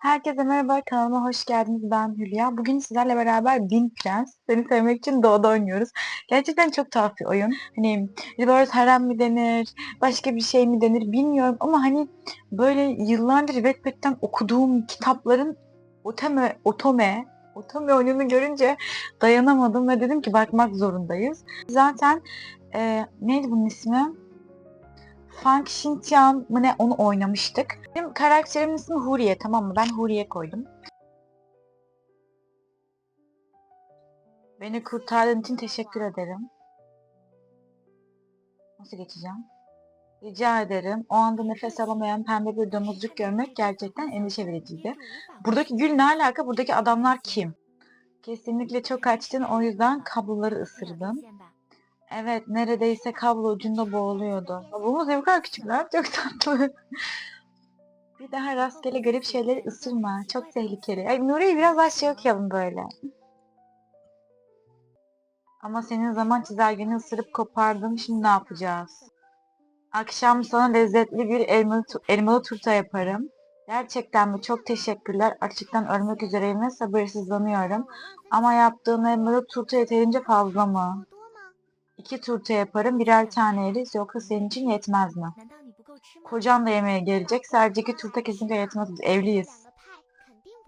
Herkese merhaba, kanalıma hoş geldiniz. Ben Hülya. Bugün sizlerle beraber Bin Prens, Seni Sevmek için Doğu'da oynuyoruz. Gerçekten çok tuhaf bir oyun. Hani reverse harem mi denir, başka bir şey mi denir bilmiyorum ama hani böyle yıllardır Wattpad'den okuduğum kitapların Otome, Otome, Otome oyununu görünce dayanamadım ve dedim ki bakmak zorundayız. Zaten e, neydi bunun ismi? Fang Xinjiang mı ne onu oynamıştık. Benim karakterimin ismi Huriye tamam mı? Ben Huriye koydum. Beni kurtardığın için teşekkür ederim. Nasıl geçeceğim? Rica ederim. O anda nefes alamayan pembe bir domuzcuk görmek gerçekten endişe vericiydi. Buradaki gül ne alaka? Buradaki adamlar kim? Kesinlikle çok açtın o yüzden kabloları ısırdım. Evet neredeyse kablo ucunda boğuluyordu. Bu ne kadar küçükler? Çok tatlı. Bir daha rastgele garip şeyleri ısırma. Çok tehlikeli. Ay Nuri'yi biraz aşağı okuyalım böyle. Ama senin zaman çizelgeni ısırıp kopardım. Şimdi ne yapacağız? Akşam sana lezzetli bir elmalı, elmalı turta yaparım. Gerçekten mi? Çok teşekkürler. Açlıktan ölmek üzereyim ve sabırsızlanıyorum. Ama yaptığın elmalı turta yeterince fazla mı? İki turta yaparım. Birer tane yeriz. Yoksa senin için yetmez mi? Kocam da yemeğe gelecek. Sadece iki turta kesinlikle yetmez. Biz evliyiz.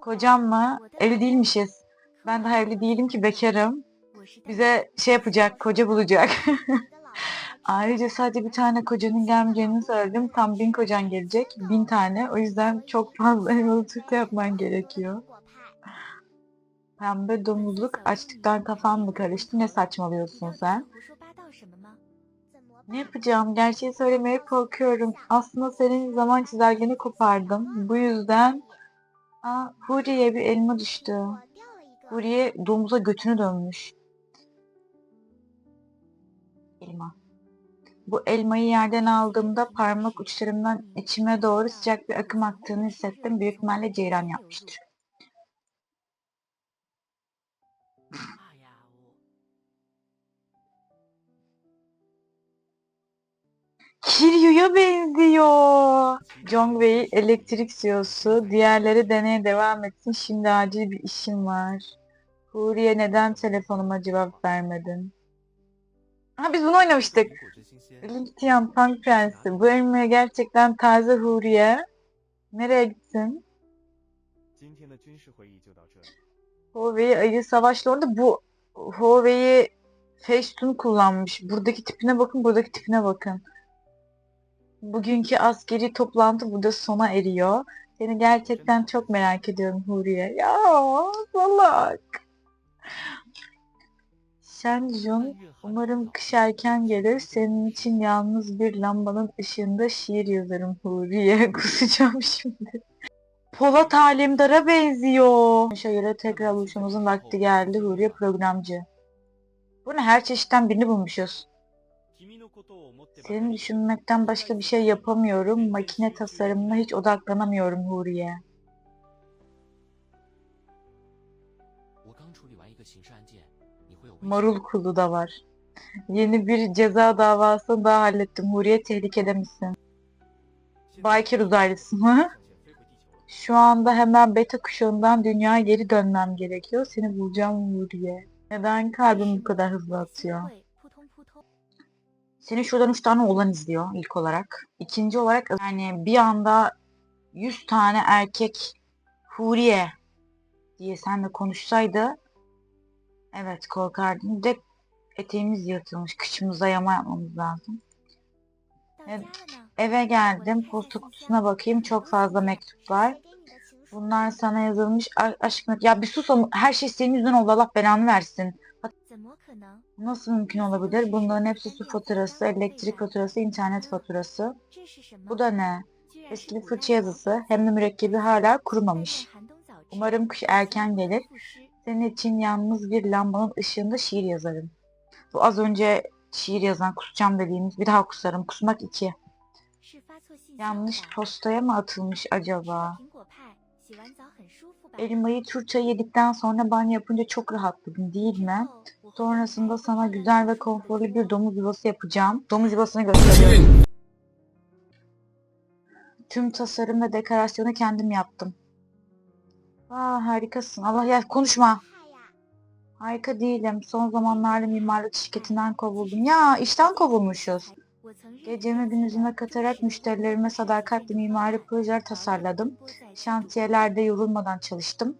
Kocam mı? Evli değilmişiz. Ben daha evli değilim ki bekarım. Bize şey yapacak, koca bulacak. Ayrıca sadece bir tane kocanın gelmeyeceğini söyledim. Tam bin kocan gelecek. Bin tane. O yüzden çok fazla elmalı turta yapman gerekiyor. Pembe domuzluk açlıktan kafan mı karıştı? Ne saçmalıyorsun sen? Ne yapacağım? Gerçeği söylemeye korkuyorum. Aslında senin zaman çizelgeni kopardım. Bu yüzden Aa, Huriye bir elma düştü. Huriye domuza götünü dönmüş. Elma. Bu elmayı yerden aldığımda parmak uçlarımdan içime doğru sıcak bir akım aktığını hissettim. Büyük ihtimalle ceyran yapmıştır. Kiryu'ya benziyor. Jongbei elektrik CEO'su. Diğerleri deneye devam etsin. Şimdi acil bir işim var. Huriye neden telefonuma cevap vermedin? Ha biz bunu oynamıştık. Lintian Punk Prensi. Bu elmeye gerçekten taze Huriye. Nereye gittin? Huawei ayı savaşla orada bu Huawei'yi Facetune kullanmış. Buradaki tipine bakın, buradaki tipine bakın. Bugünkü askeri toplantı burada sona eriyor. Seni gerçekten çok merak ediyorum Huriye. Ya salak. Shenjun, umarım kış erken gelir. Senin için yalnız bir lambanın ışığında şiir yazarım Huriye. Kusacağım şimdi. Polat Alemdar'a benziyor. Şöyle tekrar buluşmamızın vakti geldi. Huriye programcı. Bu ne? Her çeşitten birini bulmuşuz. Senin düşünmekten başka bir şey yapamıyorum. Makine tasarımına hiç odaklanamıyorum Huriye. Marul kulu da var. Yeni bir ceza davası daha hallettim. Huriye tehlikede misin? Biker uzaylısı mı? Şu anda hemen beta kuşağından dünyaya geri dönmem gerekiyor. Seni bulacağım Huriye. Neden kalbim bu kadar hızlı atıyor? Seni şuradan 3 tane oğlan izliyor ilk olarak. İkinci olarak yani bir anda 100 tane erkek Huriye diye seninle konuşsaydı evet korkardım. Bir de eteğimiz yırtılmış. Kıçımıza yama yapmamız lazım. Eve geldim. Posta kutusuna bakayım. Çok fazla mektup var. Bunlar sana yazılmış aşk mektubu. Ya bir sus ama her şey senin yüzünden oldu. Allah belanı versin. Nasıl mümkün olabilir? Bunların hepsi su faturası, elektrik faturası, internet faturası. Bu da ne? Eski bir fırça yazısı hem de mürekkebi hala kurumamış. Umarım kış erken gelir. Senin için yalnız bir lambanın ışığında şiir yazarım. Bu az önce şiir yazan kusacağım dediğimiz bir daha kusarım. Kusmak iki. Yanlış postaya mı atılmış acaba? elmayı turça yedikten sonra banyo yapınca çok rahatladım değil mi? Sonrasında sana güzel ve konforlu bir domuz yuvası yapacağım. Domuz yuvasını gösteriyorum. Tüm tasarım ve dekorasyonu kendim yaptım. Aa harikasın. Allah ya konuşma. Harika değilim. Son zamanlarda mimarlık şirketinden kovuldum. Ya işten kovulmuşuz. Gecemi gündüzüme katarak müşterilerime sadakatli mimari projeler tasarladım. Şantiyelerde yorulmadan çalıştım.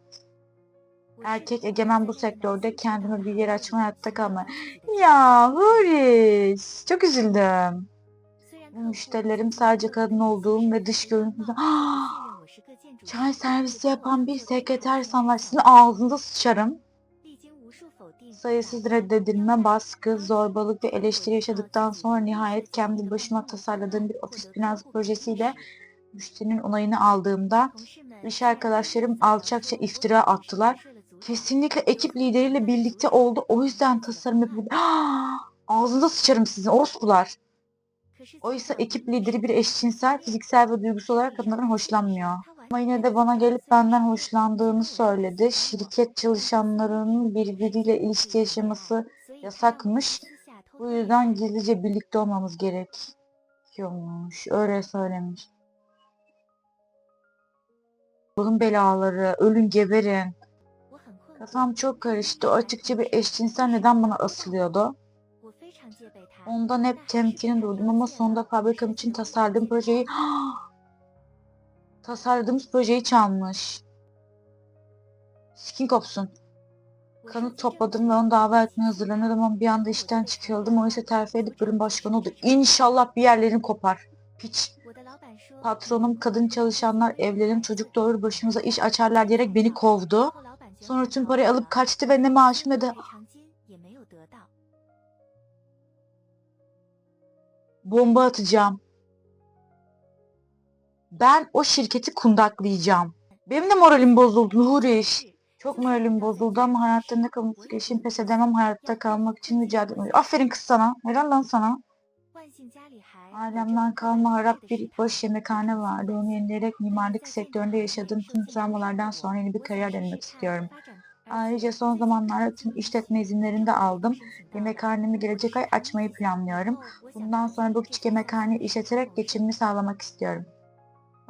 Erkek egemen bu sektörde kendime bir yer açma hayatta kalma. Ya Huriş. Çok üzüldüm. Müşterilerim sadece kadın olduğum ve dış görünüşümden... Çay servisi yapan bir sekreter sanlar. Sizin ağzınıza sıçarım. Sayısız reddedilme, baskı, zorbalık ve eleştiri yaşadıktan sonra nihayet kendi başıma tasarladığım bir ofis binası projesiyle müşterinin onayını aldığımda iş arkadaşlarım alçakça iftira attılar. Kesinlikle ekip lideriyle birlikte oldu. O yüzden tasarım yapabildim. Ağzınıza sıçarım sizin orospular. Oysa ekip lideri bir eşcinsel, fiziksel ve duygusal olarak kadınlardan hoşlanmıyor. Ama yine de bana gelip benden hoşlandığını söyledi. Şirket çalışanlarının birbiriyle ilişki yaşaması yasakmış. Bu yüzden gizlice birlikte olmamız gerekiyormuş. Öyle söylemiş. Allah'ın belaları, ölün geberin. Kafam çok karıştı. Açıkça bir eşcinsel neden bana asılıyordu. Ondan hep temkinli durdum ama sonunda fabrikam için tasarladığım projeyi tasarladığımız projeyi çalmış. Skin kopsun. Kanıt topladım ve onu dava etmeye hazırlanıyordum ama bir anda işten çıkarıldım. O ise terfi edip bölüm başkanı oldu. İnşallah bir yerlerin kopar. Piç. Patronum kadın çalışanlar evlerim çocuk doğurur başımıza iş açarlar diyerek beni kovdu. Sonra tüm parayı alıp kaçtı ve ne maaşım ne de bomba atacağım. Ben o şirketi kundaklayacağım. Benim de moralim bozuldu Huriş. Çok moralim bozuldu ama hayatta ne kalması geçin pes edemem hayatta kalmak için mücadele ediyorum. Aferin kız sana. Helal lan sana. Ailemden kalma harap bir boş yemekhane vardı. Onu yenileyerek mimarlık sektöründe yaşadığım tüm travmalardan sonra yeni bir kariyer denemek istiyorum. Ayrıca son zamanlarda tüm işletme izinlerini de aldım. Yemekhanemi gelecek ay açmayı planlıyorum. Bundan sonra bu küçük yemekhaneyi işleterek geçimimi sağlamak istiyorum.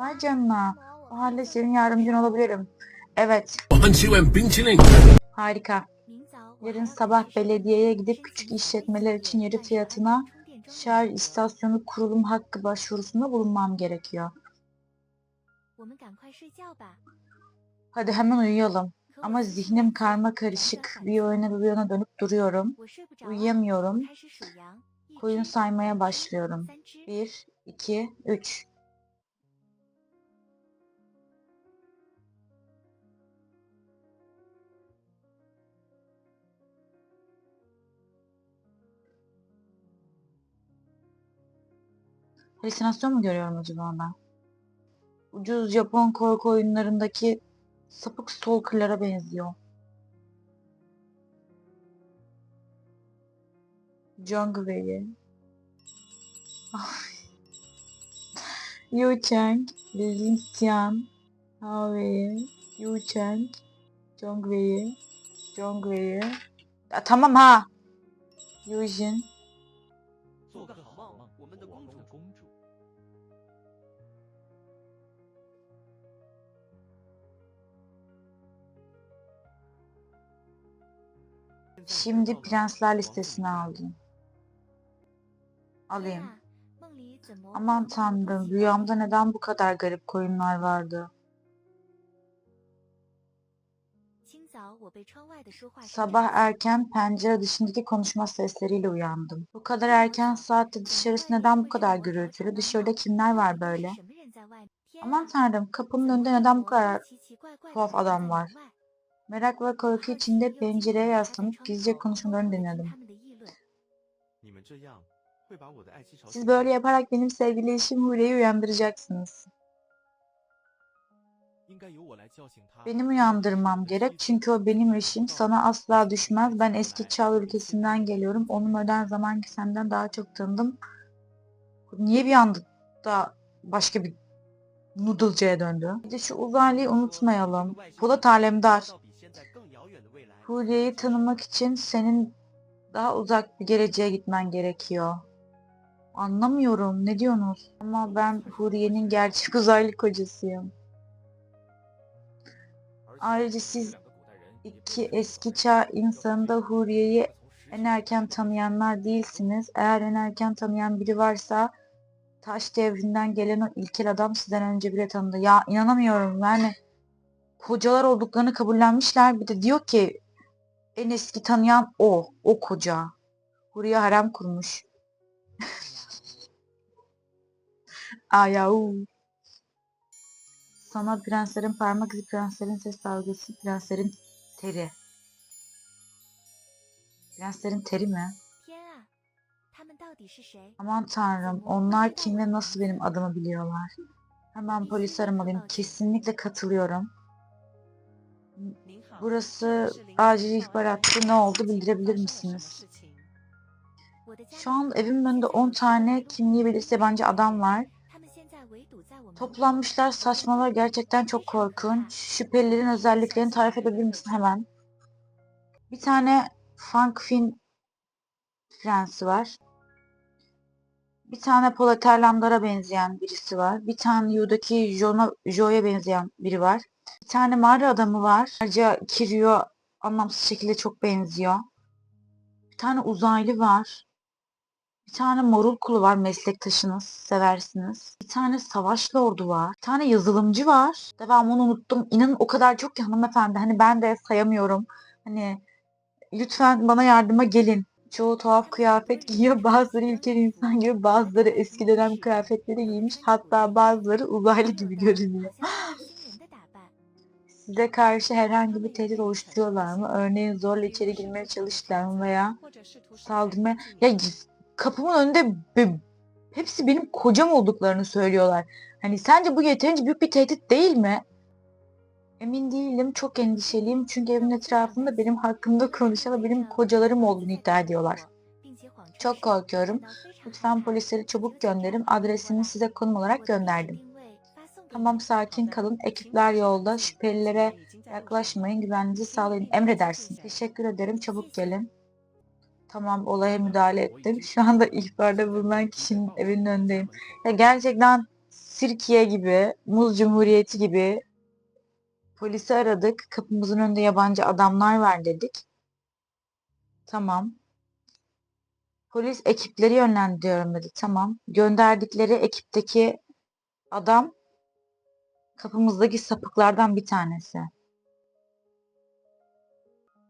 Vay canına. O halde senin yardımcın olabilirim. Evet. Harika. Yarın sabah belediyeye gidip küçük işletmeler için yarı fiyatına şehir istasyonu kurulum hakkı başvurusunda bulunmam gerekiyor. Hadi hemen uyuyalım. Ama zihnim karma karışık. Bir oyuna bir yana dönüp duruyorum. Uyuyamıyorum. Koyun saymaya başlıyorum. 1, 2, 3. Halüsinasyon mu görüyorum acaba ben? Ucuz Japon korku oyunlarındaki sapık stalkerlara benziyor. Jungwei. Yu Chang, Lin Xian, Hao Wei, Yu Chang, Jungwei, Jungwei. Ya, tamam ha. Yu Şimdi prensler listesine aldım. Alayım. Aman tanrım rüyamda neden bu kadar garip koyunlar vardı? Sabah erken pencere dışındaki konuşma sesleriyle uyandım. Bu kadar erken saatte dışarısı neden bu kadar gürültülü? Dışarıda kimler var böyle? Aman tanrım kapının önünde neden bu kadar tuhaf adam var? Merak ve korku içinde pencereye yaslanıp gizlice konuşmalarını dinledim. Siz böyle yaparak benim sevgili eşim Hure'yi uyandıracaksınız. Benim uyandırmam gerek çünkü o benim eşim. Sana asla düşmez. Ben eski çağ ülkesinden geliyorum. Onu modern zamanki senden daha çok tanıdım. Niye bir anda da başka bir noodle'cıya döndü? Bir de şu uzaylıyı unutmayalım. Polat Alemdar. Huriye'yi tanımak için senin daha uzak bir geleceğe gitmen gerekiyor. Anlamıyorum. Ne diyorsunuz? Ama ben Huriye'nin gerçek uzaylı kocasıyım. Ayrıca siz iki eski çağ insanında Huriye'yi en erken tanıyanlar değilsiniz. Eğer en erken tanıyan biri varsa taş devrinden gelen o ilkel adam sizden önce bile tanıdı. Ya inanamıyorum yani kocalar olduklarını kabullenmişler. Bir de diyor ki en eski tanıyan o. O koca. Buraya harem kurmuş. Ayahu. Sana prenslerin parmak izi, prenslerin ses dalgası, prenslerin teri. Prenslerin teri mi? Aman tanrım onlar kim ve nasıl benim adımı biliyorlar. Hemen polis aramalıyım. Kesinlikle katılıyorum. Burası acil ihbar hattı ne oldu bildirebilir misiniz? Şu an evimin önünde 10 tane kimliği belirse bence adam var. Toplanmışlar saçmalar gerçekten çok korkunç. Şüphelilerin özelliklerini tarif edebilir misin hemen? Bir tane Frank Fin Fransi var. Bir tane Pola Terlamdar'a benzeyen birisi var. Bir tane Yu'daki Jo'ya benzeyen biri var. Bir tane mağara adamı var. Ayrıca Kiryu anlamsız şekilde çok benziyor. Bir tane uzaylı var. Bir tane morul kulu var meslektaşınız, seversiniz. Bir tane savaş lordu var. Bir tane yazılımcı var. Devamını unuttum. İnanın o kadar çok ki hanımefendi. Hani ben de sayamıyorum. Hani lütfen bana yardıma gelin. Çoğu tuhaf kıyafet giyiyor. Bazıları ilkel insan gibi, bazıları eski dönem kıyafetleri giymiş. Hatta bazıları uzaylı gibi görünüyor. size karşı herhangi bir tehdit oluşturuyorlar mı? Örneğin zorla içeri girmeye çalıştılar mı veya saldırmaya... Ya kapımın önünde be, hepsi benim kocam olduklarını söylüyorlar. Hani sence bu yeterince büyük bir tehdit değil mi? Emin değilim, çok endişeliyim çünkü evimin etrafında benim hakkımda konuşan benim kocalarım olduğunu iddia ediyorlar. Çok korkuyorum. Lütfen polisleri çabuk gönderin. Adresimi size konum olarak gönderdim. Tamam sakin kalın. Ekipler yolda. Şüphelilere yaklaşmayın. Güvenliğinizi sağlayın. Emredersin. Teşekkür ederim. Çabuk gelin. Tamam olaya müdahale ettim. Şu anda ihbarda bulunan kişinin evinin önündeyim. Ya gerçekten Sirkiye gibi, Muz Cumhuriyeti gibi polisi aradık. Kapımızın önünde yabancı adamlar var dedik. Tamam. Polis ekipleri yönlendiriyorum dedi. Tamam. Gönderdikleri ekipteki adam kapımızdaki sapıklardan bir tanesi.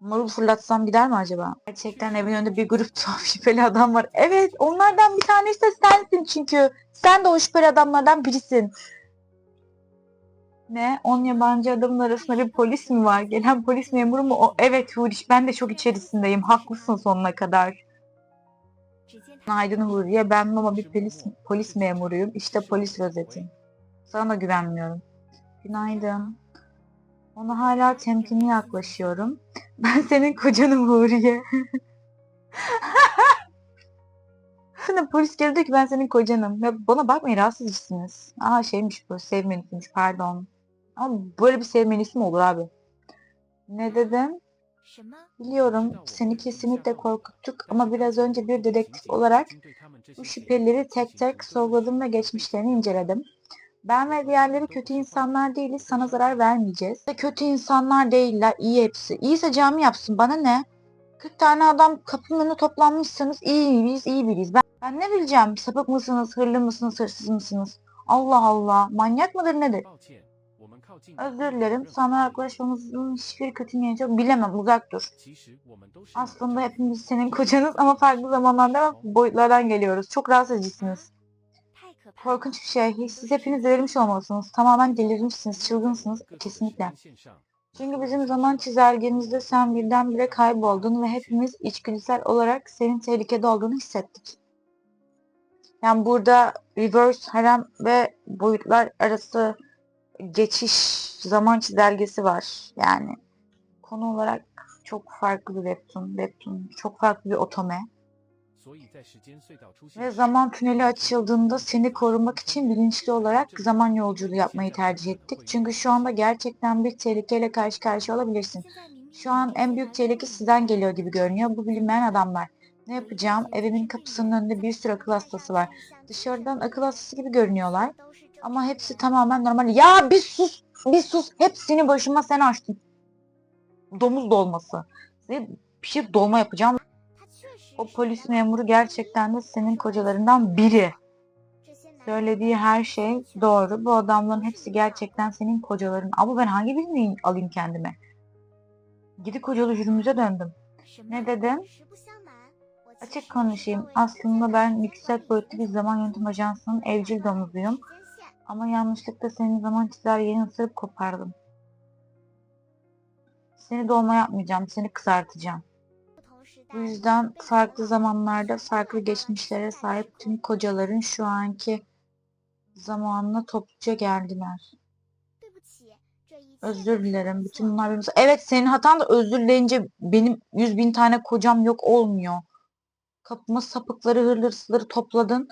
Marul fırlatsam gider mi acaba? Gerçekten evin önünde bir grup tuhaf şüpheli adam var. Evet onlardan bir tanesi de sensin çünkü. Sen de o şüpheli adamlardan birisin. Ne? 10 yabancı adamın arasında bir polis mi var? Gelen polis memuru mu? O, evet Huriş ben de çok içerisindeyim. Haklısın sonuna kadar. Aydın Huriye ben ama bir polis, polis memuruyum. İşte polis rozetim. Sana güvenmiyorum. Günaydın. Ona hala temkinli yaklaşıyorum. Ben senin kocanım Huriye. Sonra polis geldi diyor ki ben senin kocanım. Ya bana bakmayın rahatsız edicisiniz. Aa şeymiş bu sevmelisiymiş pardon. Ama böyle bir sevmelisi mi olur abi? Ne dedim? Biliyorum seni kesinlikle korkuttuk ama biraz önce bir dedektif olarak bu şüphelileri tek tek sorguladım ve geçmişlerini inceledim. Ben ve diğerleri kötü insanlar değiliz, sana zarar vermeyeceğiz. Ve kötü insanlar değiller, iyi hepsi. İyiyse cami yapsın, bana ne? 40 tane adam kapının önüne toplanmışsınız, iyi miyiz, iyi biriyiz. Ben, ben ne bileceğim, sapık mısınız, hırlı mısınız, hırsız mısınız? Allah Allah, manyak mıdır nedir? Özür dilerim, sana yaklaşmamızın hiçbir kötü niyeti yok. Bilemem, uzak dur. Aslında hepimiz senin kocanız ama farklı zamanlarda boyutlardan geliyoruz. Çok rahatsız edicisiniz. Korkunç bir şey. Siz hepiniz delirmiş olmalısınız. Tamamen delirmişsiniz, çılgınsınız. Kesinlikle. Çünkü bizim zaman çizelgemizde sen birdenbire kayboldun ve hepimiz içgüdüsel olarak senin tehlikede olduğunu hissettik. Yani burada reverse harem ve boyutlar arası geçiş zaman çizelgesi var. Yani konu olarak çok farklı bir webtoon. Webtoon çok farklı bir otome. Ve zaman tüneli açıldığında seni korumak için bilinçli olarak zaman yolculuğu yapmayı tercih ettik. Çünkü şu anda gerçekten bir tehlikeyle karşı karşıya olabilirsin. Şu an en büyük tehlike sizden geliyor gibi görünüyor. Bu bilinmeyen adamlar. Ne yapacağım? Evimin kapısının önünde bir sürü akıl hastası var. Dışarıdan akıl hastası gibi görünüyorlar. Ama hepsi tamamen normal. Ya bir sus! Bir sus! Hepsini başıma sen açtın. Domuz dolması. Size bir şey dolma yapacağım. O polis memuru gerçekten de senin kocalarından biri. Söylediği her şey doğru. Bu adamların hepsi gerçekten senin kocaların. Ama ben hangi birini alayım kendime? Gidi kocalı jürümüze döndüm. Ne dedim? Açık konuşayım. Aslında ben yüksek boyutlu bir zaman yönetim ajansının evcil domuzuyum. Ama yanlışlıkla senin zaman çizer yeni ısırıp kopardım. Seni dolma yapmayacağım. Seni kızartacağım. Bu yüzden farklı zamanlarda farklı geçmişlere sahip tüm kocaların şu anki zamanına topluca geldiler. Özür dilerim. Bütün bunlar benim... Evet senin hatan da özür dileyince benim yüz bin tane kocam yok olmuyor. Kapıma sapıkları hırlırsızları topladın.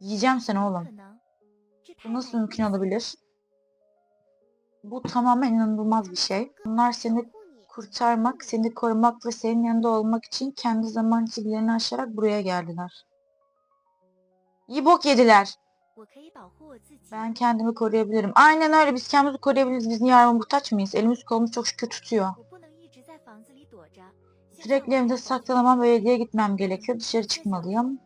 Yiyeceğim seni oğlum. Bu nasıl mümkün olabilir? Bu tamamen inanılmaz bir şey. Bunlar seni kurtarmak, seni korumak ve senin yanında olmak için kendi zaman çizgilerini aşarak buraya geldiler. İyi bok yediler. Ben kendimi koruyabilirim. Aynen öyle biz kendimizi koruyabiliriz. Biz niye yardıma muhtaç mıyız? Elimiz kolumuz çok şükür tutuyor. Sürekli evde saklanamam ve belediyeye gitmem gerekiyor. Dışarı çıkmalıyım.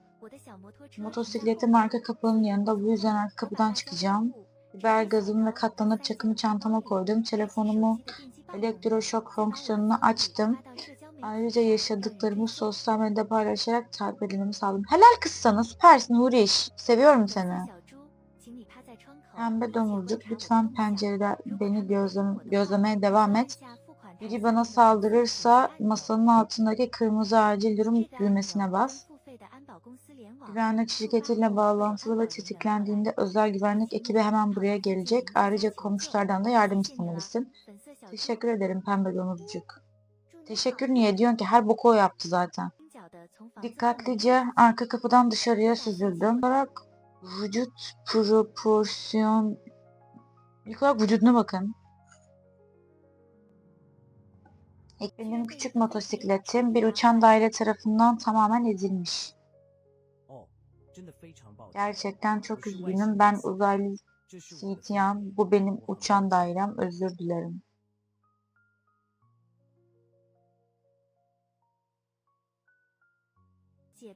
Motosikletim arka kapının yanında. Bu yüzden arka kapıdan çıkacağım. Biber gazımı ve katlanıp çakımı çantama koydum. Telefonumu elektroşok fonksiyonunu açtım. Ayrıca yaşadıklarımı sosyal medyada paylaşarak takip edilmemi sağladım. Helal kız sana süpersin Huriş. Seviyorum seni. Pembe domuzcuk lütfen pencereden beni gözlem gözlemeye devam et. Biri bana saldırırsa masanın altındaki kırmızı acil durum düğmesine bas. Güvenlik şirketiyle bağlantılı ve tetiklendiğinde özel güvenlik ekibi hemen buraya gelecek. Ayrıca komşulardan da yardım istemelisin. Teşekkür ederim pembe domuzcuk. Teşekkür niye ediyorsun ki? Her boku o yaptı zaten. Dikkatlice arka kapıdan dışarıya süzüldüm. Olarak vücut proporsiyon... İlk olarak vücuduna bakın. Benim küçük motosikletim bir uçan daire tarafından tamamen ezilmiş. Gerçekten çok üzgünüm. Ben uzaylı Sitiyan. Bu benim uçan dairem. Özür dilerim.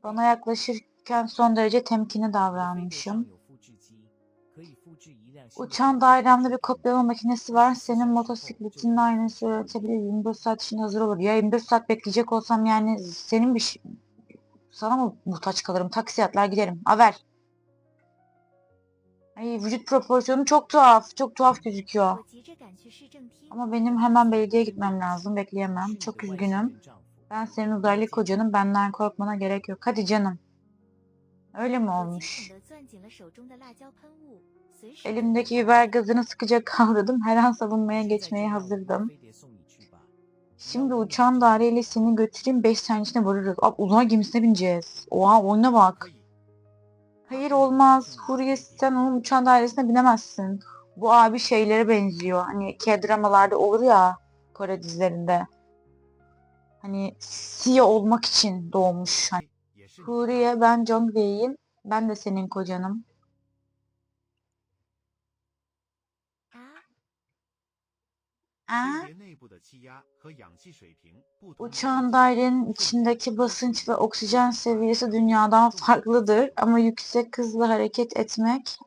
Bana yaklaşırken son derece temkinli davranmışım. Uçan dairemde bir kopyalama makinesi var. Senin motosikletinin aynısı üretebilir. 24 saat için hazır olur. Ya 24 saat bekleyecek olsam yani senin bir. Şey- Sana mı muhtaç kalırım? Taksi atlar giderim. Haber. Ay, vücut proporsiyonu çok tuhaf. Çok tuhaf gözüküyor. Ama benim hemen belediye gitmem lazım. Bekleyemem. Çok üzgünüm. Ben senin uzaylı kocanın benden korkmana gerek yok. Hadi canım. Öyle mi olmuş? Elimdeki biber gazını sıkıca kavradım. Her an savunmaya geçmeye hazırdım. Şimdi uçağın daireyle seni götüreyim. Beş saniye varırız. Ab, uzay gemisine bineceğiz. Oha oyuna bak. Hayır olmaz. Huriye sen onun uçağın dairesine binemezsin. Bu abi şeylere benziyor. Hani K-dramalarda olur ya Kore dizilerinde hani CEO olmak için doğmuş. Hani, Huriye ben John Bey'im. Ben de senin kocanım. Aa? Uçağın dairenin içindeki basınç ve oksijen seviyesi dünyadan farklıdır ama yüksek hızla hareket etmek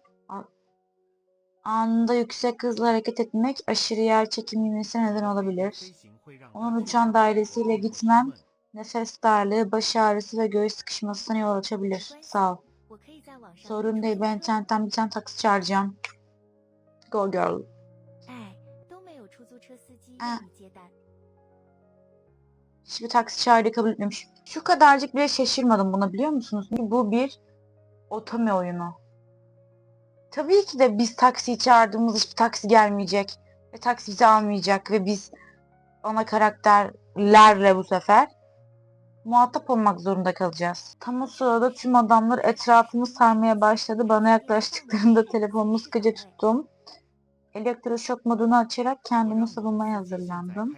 anında yüksek hızla hareket etmek aşırı yer çekimine neden olabilir. Onun uçan dairesiyle gitmem nefes darlığı, baş ağrısı ve göğüs sıkışmasına yol açabilir. Sağ ol. Sorun değil ben internetten bir tane taksi çağıracağım. Go girl. Hiçbir taksi çağrı kabul etmemiş. Şu kadarcık bile şaşırmadım buna biliyor musunuz? Bu bir otome oyunu. Tabii ki de biz taksi çağırdığımız hiçbir taksi gelmeyecek. Ve taksi bizi almayacak ve biz ana karakterlerle bu sefer muhatap olmak zorunda kalacağız. Tam o sırada tüm adamlar etrafımı sarmaya başladı. Bana yaklaştıklarında telefonumu sıkıca tuttum. Elektroşok modunu açarak kendimi savunmaya hazırlandım.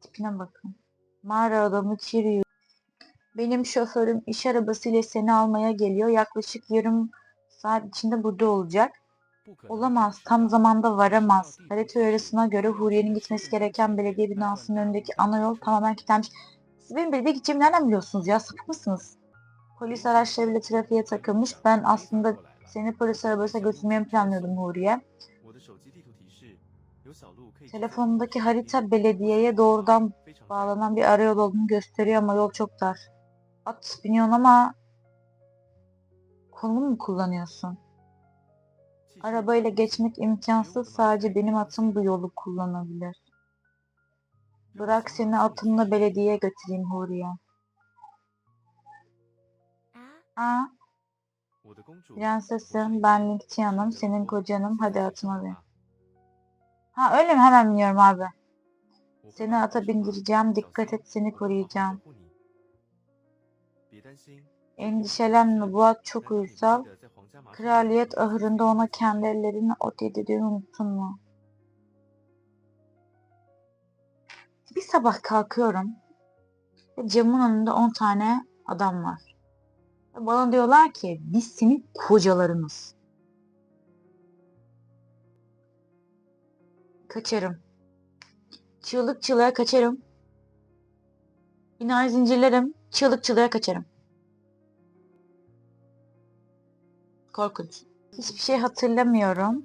Tipine bakın. Mağara adamı Kiryu. Benim şoförüm iş arabasıyla seni almaya geliyor. Yaklaşık yarım saat içinde burada olacak. Olamaz, tam zamanda varamaz. Harita uyarısına göre Huriye'nin gitmesi gereken belediye binasının önündeki ana yol tamamen kilitlenmiş. Siz benim belediye gideceğimi nereden biliyorsunuz ya, sapık mısınız? Polis araçları bile trafiğe takılmış. Ben aslında seni polis arabasına götürmeyi planlıyordum Huriye. Telefonundaki harita belediyeye doğrudan bağlanan bir arayol olduğunu gösteriyor ama yol çok dar. At biniyorsun ama konumu mu kullanıyorsun? Arabayla geçmek imkansız sadece benim atım bu yolu kullanabilir. Bırak seni atımla belediyeye götüreyim Huriye. Aa, prensesim ben Linkçi hanım senin kocanım hadi atıma bin. Ha öyle mi hemen biniyorum abi. Seni ata bindireceğim dikkat et seni koruyacağım. Endişelenme bu at çok uysal. Kraliyet ahırında ona kendi ellerini ot yedirdiğini unuttun mu? Bir sabah kalkıyorum ve camın önünde 10 tane adam var. Ve bana diyorlar ki biz senin kocalarınız. Kaçarım. Çığlık çığlığa kaçarım. Binayı zincirlerim. Çığlık çığlığa kaçarım. Korkunç. Hiçbir şey hatırlamıyorum.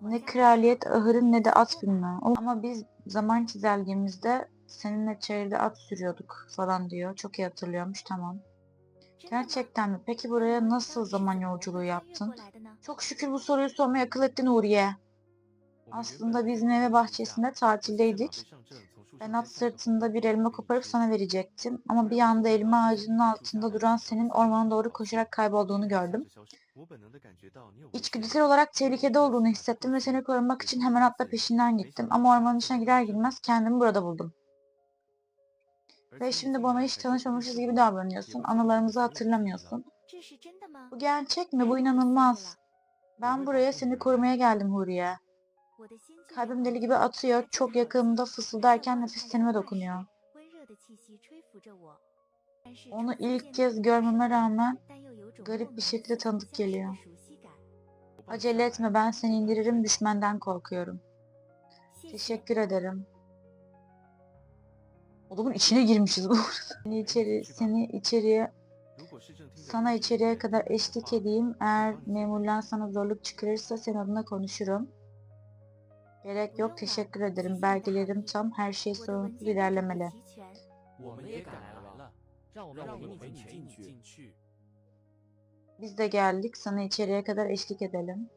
Ne kraliyet ahırı ne de at filmi. Ama biz zaman çizelgemizde seninle çevrede at sürüyorduk falan diyor. Çok iyi hatırlıyormuş tamam. Gerçekten mi? Peki buraya nasıl zaman yolculuğu yaptın? Çok şükür bu soruyu sormaya akıl ettin Uğur'ye. Aslında biz meyve bahçesinde tatildeydik. Ben at sırtında bir elma koparıp sana verecektim. Ama bir anda elma ağacının altında duran senin ormana doğru koşarak kaybolduğunu gördüm. İçgüdüsel olarak tehlikede olduğunu hissettim ve seni korumak için hemen atla peşinden gittim. Ama ormanın içine girer girmez kendimi burada buldum. Ve şimdi bana hiç tanışmamışız gibi davranıyorsun. Anılarımızı hatırlamıyorsun. Bu gerçek mi? Bu inanılmaz. Ben buraya seni korumaya geldim Huriye. Kalbim deli gibi atıyor. Çok yakınımda fısıldarken nefeslerime dokunuyor. Onu ilk kez görmeme rağmen garip bir şekilde tanıdık geliyor. Acele etme ben seni indiririm düşmenden korkuyorum. Teşekkür ederim. Odamın içine girmişiz bu. Seni, içeri, seni içeriye sana içeriye kadar eşlik edeyim. Eğer memurlar sana zorluk çıkarırsa senin adına konuşurum. Gerek yok teşekkür ederim. Belgelerim tam her şey sorunsuz ilerlemeli. Biz de geldik. Sana içeriye kadar eşlik edelim.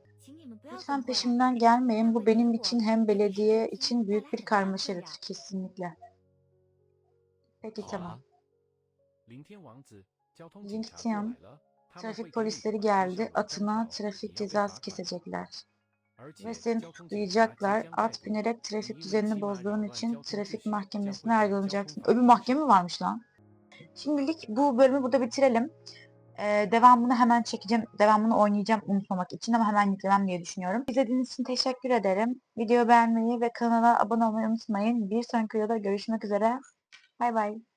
Lütfen peşimden gelmeyin. Bu benim için hem belediye için büyük bir karmaşa yaratır kesinlikle. Peki tamam. Link Tian, trafik polisleri geldi. Atına trafik cezası kesecekler ve seni tutuklayacaklar. At binerek trafik düzenini bozduğun için trafik mahkemesine yargılanacaksın. Öbür mahkeme varmış lan. Şimdilik bu bölümü burada bitirelim. Ee, devamını hemen çekeceğim. Devamını oynayacağım unutmamak için ama hemen yüklemem diye düşünüyorum. İzlediğiniz için teşekkür ederim. Videoyu beğenmeyi ve kanala abone olmayı unutmayın. Bir sonraki videoda görüşmek üzere. Bay bay.